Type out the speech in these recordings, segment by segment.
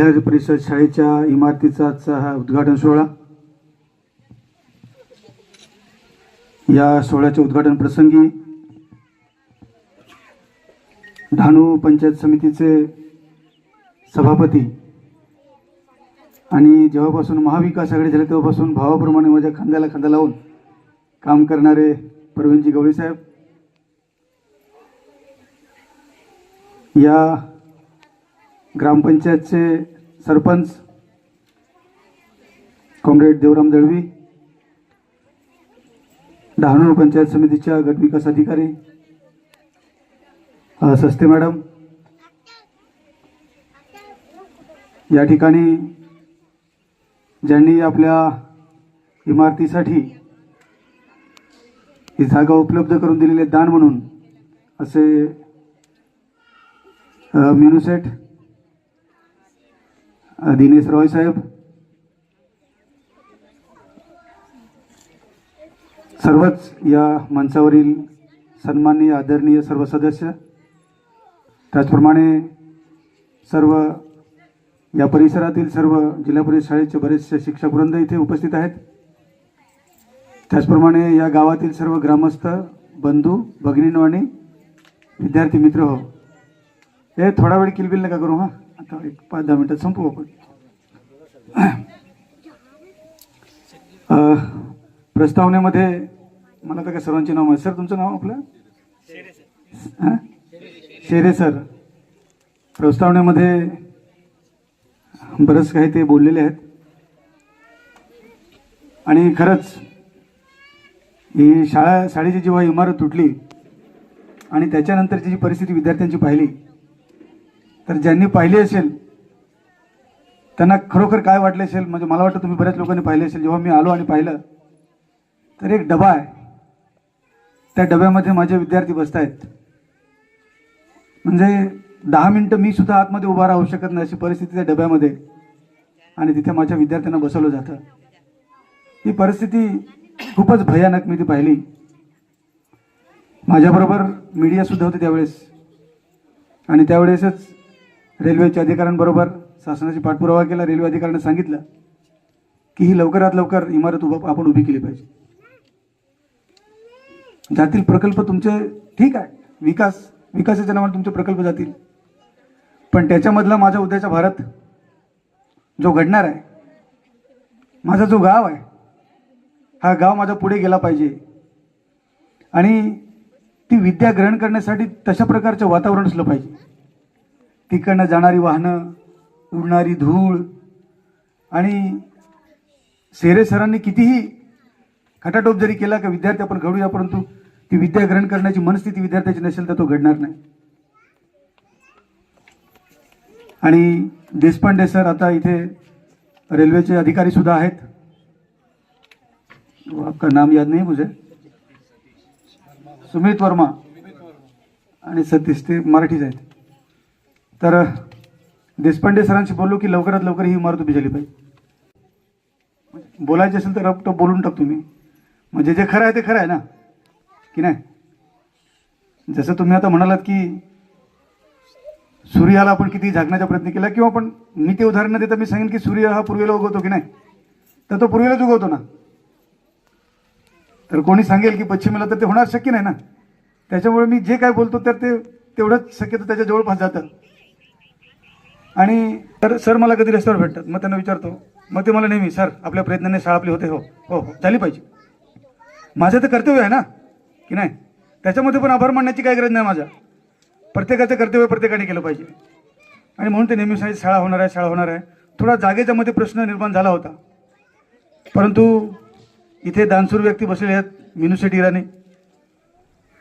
जिल्हा परिषद शाळेच्या इमारतीचा हा उद्घाटन सोहळा. या सोहळ्याच्या उद्घाटन प्रसंगी डहाणू पंचायत समितीचे सभापती आणि जेव्हापासून महाविकास आघाडी झाली तेव्हापासून भावाप्रमाणे माझ्या खांद्याला खांदा लावून काम करणारे प्रवीणजी गवळी साहेब. या ग्रामपंचायतचे सरपंच कॉम्रेड देवराम दळवी डहाणू पंचायत समितीच्या गटविकास अधिकारी सस्ते मॅडम या ठिकाणी ज्यांनी आपल्या इमारतीसाठी ही जागा उपलब्ध करून दिलेले दान म्हणून असे मेनुसेट दिनेश रॉय साहेब सर्वच या मंचावरील सन्माननीय आदरणीय सर्व सदस्य त्याचप्रमाणे सर्व या परिसरातील सर्व जिल्हा परिषद शाळेचे बरेचसे शिक्षकवृंद इथे उपस्थित आहेत त्याचप्रमाणे या गावातील सर्व ग्रामस्थ बंधू भगिनींनो आणि विद्यार्थी मित्र हो हे थोडा वेळ किलबिल नका करू हां आता एक पाच दहा मिनटात संपू आपण. प्रस्तावनेमध्ये मला तर काय सर्वांचे नाव माहिती. सर तुमचं नाव आपलं? शेरे सर. प्रस्तावनेमध्ये बरंच काही ते बोललेले आहेत. आणि खरंच ही शाळा शाळेची जेव्हा इमारत तुटली आणि त्याच्यानंतरची जी परिस्थिती विद्यार्थ्यांची पाहिली तर ज्यांनी पाहिली असेल त्यांना खरोखर काय वाटलं असेल म्हणजे मला वाटतं तुम्ही बऱ्याच लोकांनी पाहिले असेल. जेव्हा मी आलो आणि पाहिलं तर एक डबा आहे. त्या डब्यामध्ये माझे विद्यार्थी बसत आहेत म्हणजे दहा मिनटं मी सुद्धा आतमध्ये उभा राहू शकत नाही अशी परिस्थिती त्या डब्यामध्ये आणि तिथे माझ्या विद्यार्थ्यांना बसवलं जातं. ही परिस्थिती खूपच भयानक मी ती पाहिली. माझ्याबरोबर मीडियासुद्धा होते त्यावेळेस. आणि त्यावेळेसच रेल्वेच्या अधिकाऱ्यांबरोबर शासनाची पाठपुरावा केला रेल्वे अधिकाऱ्यांनी सांगितलं की ही लवकरात लवकर इमारत उभा आपण उभी केली पाहिजे. जातील प्रकल्प तुमचे ठीक आहे. विकास विकासाच्या नावाने तुमचे प्रकल्प जातील. पण त्याच्यामधला माझा उद्याचा भारत जो घडणार आहे माझा जो गाव आहे हा गाव माझा पुढे गेला पाहिजे. आणि ती विद्या ग्रहण करण्यासाठी तशा प्रकारचं वातावरण असलं पाहिजे. तिकडनं जाणारी वाहनं उडणारी धूळ आणि सेरे सरांनी कितीही खटाटोप जरी केला का विद्यार्थी आपण घडूया परंतु ती विद्या ग्रहण करण्याची मनस्थिती विद्यार्थ्याची नसेल तर तो घडणार नाही. आणि देशपांडे सर आता इथे रेल्वेचे अधिकारी सुद्धा आहेत. आपका नाम याद नाही मुझे. सुमित वर्मा आणि सतीश ते मराठीच आहेत. तर देशपांडे सरांशी बोललो की लवकरात लवकर ही इमारत उभी झाली पाहिजे. बोलायचे असेल तर रपटप बोलून टाकतो मी. म्हणजे जे खरं आहे ते खरं आहे ना? की नाही? जसं तुम्ही आता म्हणालात की सूर्याला आपण किती झाकण्याचा प्रयत्न केला किंवा आपण मी ते उदाहरण देता मी सांगेन की सूर्य हा पूर्वेला उगवतो की नाही? तर तो पूर्वेलाच उगवतो ना? तर कोणी सांगेल की पश्चिमेला तर ते होणार शक्य नाही ना? त्याच्यामुळे मी जे काय बोलतो तर ते तेवढंच शक्यतो त्याच्या जवळपास जातं. आणि तर सर मला कधी रस्त्यावर भेटतात? मग त्यांना विचारतो. मग ते मला नेहमी सर आपल्या प्रयत्नाने शाळा आपली होते हो. हो हो झाली पाहिजे. माझं तर कर्तव्य आहे ना? की नाही. त्याच्यामध्ये पण आभार मानण्याची काही गरज नाही माझा प्रत्येकाचं कर्तव्य प्रत्येकाने केलं पाहिजे. आणि म्हणून ते नेहमी सांगितलं शाळा होणार आहे शाळा होणार आहे. थोडा जागेच्या मध्ये प्रश्न निर्माण झाला होता. परंतु इथे दानसूर व्यक्ती बसलेले आहेत मिनुसेट इराणी.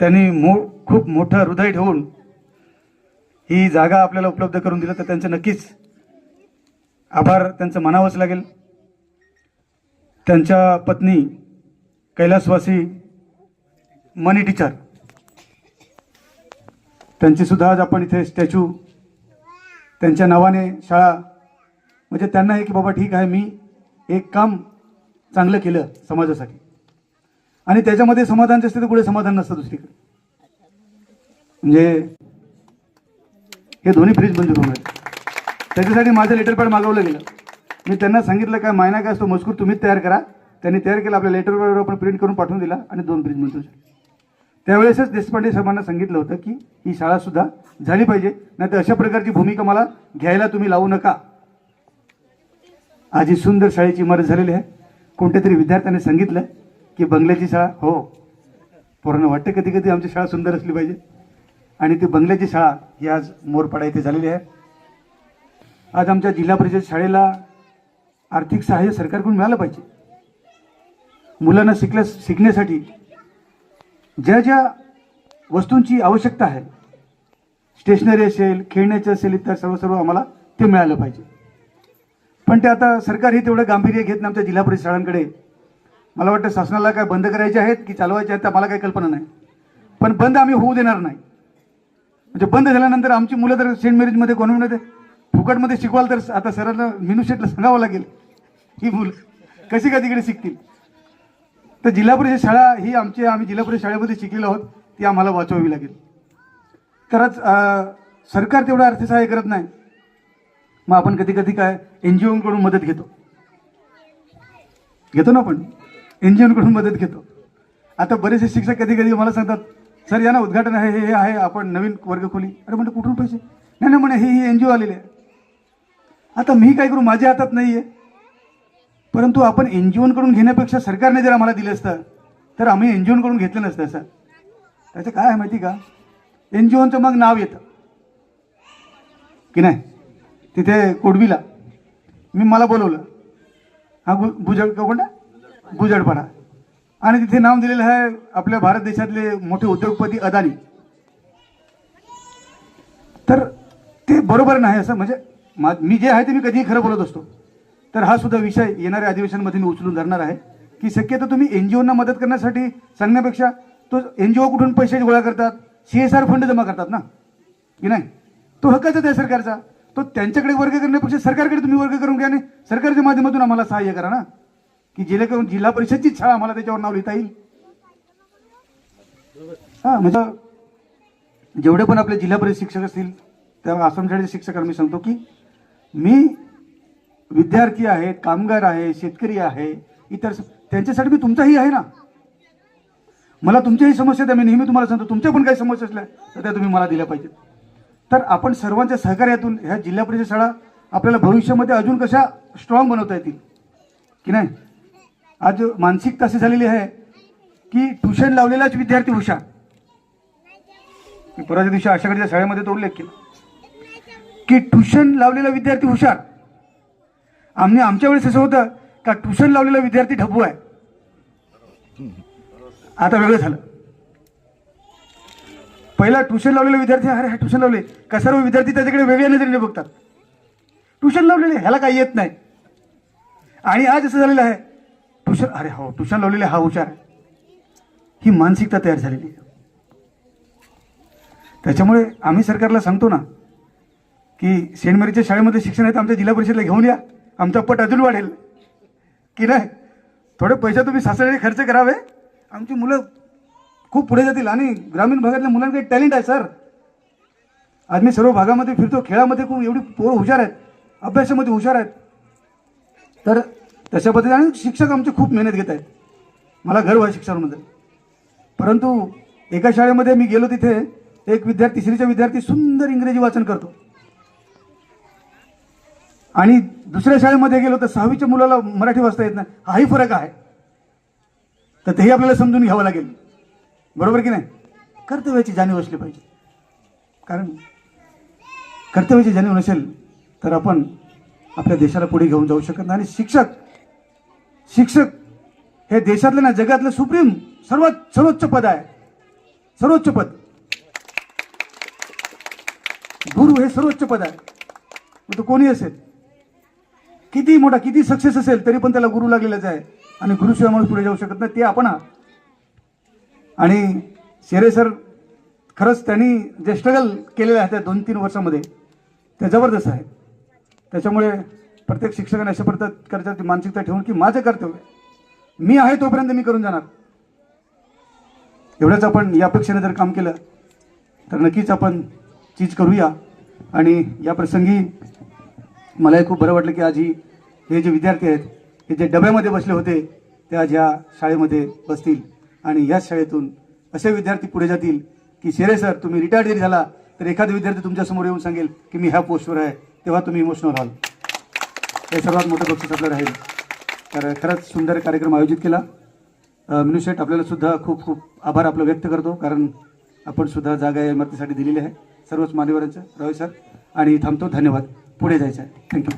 त्यांनी मो खूप मोठं हृदय ठेवून ही जागा आपल्याला उपलब्ध करून दिलं तर त्यांचं नक्कीच आभार. त्यांचं मानावंच लागेल. त्यांच्या पत्नी कैलासवासी मनी टीचर. त्यांची सुद्धा आज आपण इथे स्टॅच्यू त्यांच्या नावाने शाळा म्हणजे त्यांना हे की बाबा ठीक आहे मी एक काम चांगलं केलं समाजासाठी. आणि त्याच्यामध्ये समाधान जे असते ते कुठे समाधान नसतं दुसरीकडे. म्हणजे हे दोन्ही फ्रीज मंजूर होणार त्याच्यासाठी माझं लेटर पॅड मागवलं गेलं. मी त्यांना सांगितलं काय मायना काय असतो मजकूर तुम्हीच तयार करा. त्यांनी तयार केला आपल्या लेटर पॅडवर आपण प्रिंट करून पाठवून दिला आणि दोन फ्रीज मंजूर झाले. त्यावेळेसच देशपांडे साहेबांना सांगितलं होतं की ही शाळासुद्धा झाली पाहिजे नाही तर अशा प्रकारची भूमिका मला घ्यायला तुम्ही लावू नका. आज ही सुंदर शाळेची इमारत झालेली आहे. कोणत्या तरी विद्यार्थ्याने सांगितलं की बंगल्याची शाळा हो पोरांना वाटतं कधी कधी आमची शाळा सुंदर असली पाहिजे. आणि ती बंगल्याची शाळा ही आज मोरपाडा इथे झालेली आहे. आज आमच्या जिल्हा परिषद शाळेला आर्थिक सहाय्य सरकारकडून मिळालं पाहिजे. मुलांना शिकल्या शिकण्यासाठी ज्या ज्या वस्तूंची आवश्यकता आहे स्टेशनरी असेल खेळण्याचे असेल इतर सर्व सर्व आम्हाला ते मिळालं पाहिजे. पण ते आता सरकार हे तेवढं गांभीर्य घेत नाही आमच्या जिल्हा परिषद शाळांकडे. मला वाटतं शासनाला काय बंद करायचे आहेत की चालवायचे आहेत त्या मला काही कल्पना नाही. पण बंद आम्ही होऊ देणार नाही. म्हणजे बंद झाल्यानंतर आमची मुलं जर सेंट मेरीजमध्ये कॉन्व्हेंटमध्ये फुकटमध्ये शिकवाल तर आता सरांना मिनू शेटला सांगावं लागेल. ही मुलं कशी का तिकडे शिकतील? तर जिल्हा परिषद शाळा ही आमची आम्ही जिल्हा परिषद शाळेमध्ये शिकलेलो आहोत ती आम्हाला वाचवावी लागेल. खरंच सरकार तेवढं अर्थसहाय्य करत नाही. मग आपण कधी कधी काय एन जी ओकडून मदत घेतो. घेतो ना आपण? एन जी ओकडून मदत घेतो. आता बरेचसे शिक्षक कधी कधी मला सांगतात सर यांना उद्घाटन आहे हे हे आहे आपण नवीन वर्ग खोली. अरे म्हणजे कुठून पैसे? नाही नाही म्हणे हे ही एन जी ओ आलेले आहे. आता मी काय करू? माझ्या हातात नाही आहे परंतु आपण एन जी ओकडून घेण्यापेक्षा सरकारने जर आम्हाला दिलं असतं तर आम्ही एन जी ओकडून घेतलं नसतं सर. त्याचं काय आहे माहिती का? एन जी ओचं मग नाव येतं. की नाही? तिथे कोडवीला मी मला बोलवलं. हा गु गुजड कोणता? गुजडपाडा आणि तिथे नाव दिलेलं आहे आपल्या भारत देशातले मोठे उद्योगपती अदानी. तर ते बरोबर नाही असं म्हणजे मा मी जे आहे ते मी कधीही खरं बोलत असतो. तर हा सुद्धा विषय येणाऱ्या अधिवेशनमध्ये मी उचलून धरणार आहे. की शक्यतो तुम्ही एन जी ओना मदत करण्यासाठी सांगण्यापेक्षा तो एन जी ओ कुठून पैसे गोळा करतात सी एस आर फंड जमा करतात ना? की नाही? तो हक्काचाच आहे सरकारचा. तो त्यांच्याकडे वर्ग करण्यापेक्षा सरकारकडे तुम्ही वर्ग करून घ्या आणि सरकारच्या माध्यमातून आम्हाला सहाय्य करा ना? की जेणेकरून जिल्हा परिषदचीच शाळा आम्हाला त्याच्यावर नाव लिहिता येईल? हा म्हणजे जेवढे पण आपले जिल्हा परिषद शिक्षक असतील त्या आसाम शाळेचे शिक्षकांना मी सांगतो की मी विद्यार्थी आहेत कामगार आहे शेतकरी आहे इतर त्यांच्यासाठी मी तुमचाही आहे ना? मला तुमच्याही समस्या त्या मी नेहमी तुम्हाला सांगतो तुमच्या पण काही समस्या असल्या तर त्या तुम्ही मला दिल्या पाहिजेत. तर आपण सर्वांच्या सहकार्यातून ह्या जिल्हा परिषद शाळा आपल्याला भविष्यामध्ये अजून कशा स्ट्रॉंग बनवता येतील? की नाही? आज मानसिकता अशी झालेली आहे की ट्युशन लावलेलाच विद्यार्थी हुशार. मी परवाच्या दिवशी आशाकडच्या शाळेमध्ये तो उल्लेख केला. की ट्युशन लावलेला विद्यार्थी हुशार. आम्ही आमच्या वेळेस असं होतं का ट्युशन लावलेला विद्यार्थी ढबू आहे. आता वेगळं झालं. पहिला ट्युशन लावलेला विद्यार्थी अरे हा ट्युशन लावले. का सर्व विद्यार्थी त्याच्याकडे वेगळ्या नजरेने बघतात? ट्युशन लावलेले ह्याला काही येत नाही. आणि आज असं झालेलं आहे तुषार अरे हो तुषार लावलेले हा हुशार. ही मानसिकता तयार झालेली आहे. त्याच्यामुळे आम्ही सरकारला सांगतो ना की सेंट मेरीच्या शाळेमध्ये शिक्षण आहे तर आमच्या जिल्हा परिषदला घेऊन या. आमचा पट अजून वाढेल. की नाही? थोडे पैसे तुम्ही सासऱ्याने खर्च करावे. आमची मुलं खूप पुढे जातील आणि ग्रामीण भागातल्या मुलांकडे टॅलेंट आहे सर. आज मी सर्व भागामध्ये फिरतो खेळामध्ये खूप एवढी पोरं हुशार आहेत अभ्यासामध्ये हुशार आहेत. तर तशा पद्धतीने आणि शिक्षक आमचे खूप मेहनत घेत आहेत. मला गर्व आहे शिक्षणामध्ये. परंतु एका शाळेमध्ये मी गेलो तिथे एक विद्यार्थी तिसरीचा विद्यार्थी सुंदर इंग्रजी वाचन करतो. आणि दुसऱ्या शाळेमध्ये गेलो तर सहावीच्या मुलाला मराठी वाचता येत नाही. हाही फरक आहे. तर तेही आपल्याला समजून घ्यावं लागेल. बरोबर की नाही? कर्तव्याची जाणीव असली पाहिजे. कारण कर्तव्याची जाणीव नसेल तर आपण आपल्या देशाला पुढे घेऊन जाऊ शकत नाही. आणि शिक्षक शिक्षक हे देशातलं ना जगातलं सुप्रीम सर्वात सर्वोच्च पद आहे. सर्वोच्च पद. गुरु हे सर्वोच्च पद आहे. मग तो कोणी असेल? किती मोठा किती सक्सेस असेल तरी पण त्याला गुरु लागलेलाच आहे. आणि गुरुशिवाय माणूस पुढे जाऊ शकत नाही ते आपण आणि शेरे सर खरंच त्यांनी जे स्ट्रगल केलेलं आहे त्या दोन तीन वर्षामध्ये ते जबरदस्त आहे. त्याच्यामुळे प्रत्येक शिक्षकाने अशा प्रकारची मानसिकता ठेवून की माझं कर्तव्य मी आहे तोपर्यंत मी करून जाणार. एवढंच आपण या अपेक्षेने जर काम केलं तर नक्कीच आपण चीज करूया. आणि या प्रसंगी मलाही खूप बरं वाटलं की आज ही हे जे विद्यार्थी आहेत हे जे डब्यामध्ये बसले होते ते आज ह्या शाळेमध्ये बसतील. आणि याच शाळेतून असे विद्यार्थी पुढे जातील की शेरे सर तुम्ही रिटायर्ड जरी झाला तर एखादा विद्यार्थी तुमच्यासमोर येऊन सांगेल की मी ह्या पोस्टवर आहे तेव्हा तुम्ही इमोशनल व्हाल. हे सर्वात मोठं बक्षीस आपलं राहील. तर खरंच सुंदर कार्यक्रम आयोजित केला. अ, आपल्याला सुद्धा खूप खूप आभार आपलं व्यक्त करतो कारण आपण सुद्धा जागा या इमारतीसाठी दिलेली आहे. सर्वच मान्यवरांचं रवी सर आणि थांबतो. धन्यवाद. पुढे जायचं आहे. थँक्यू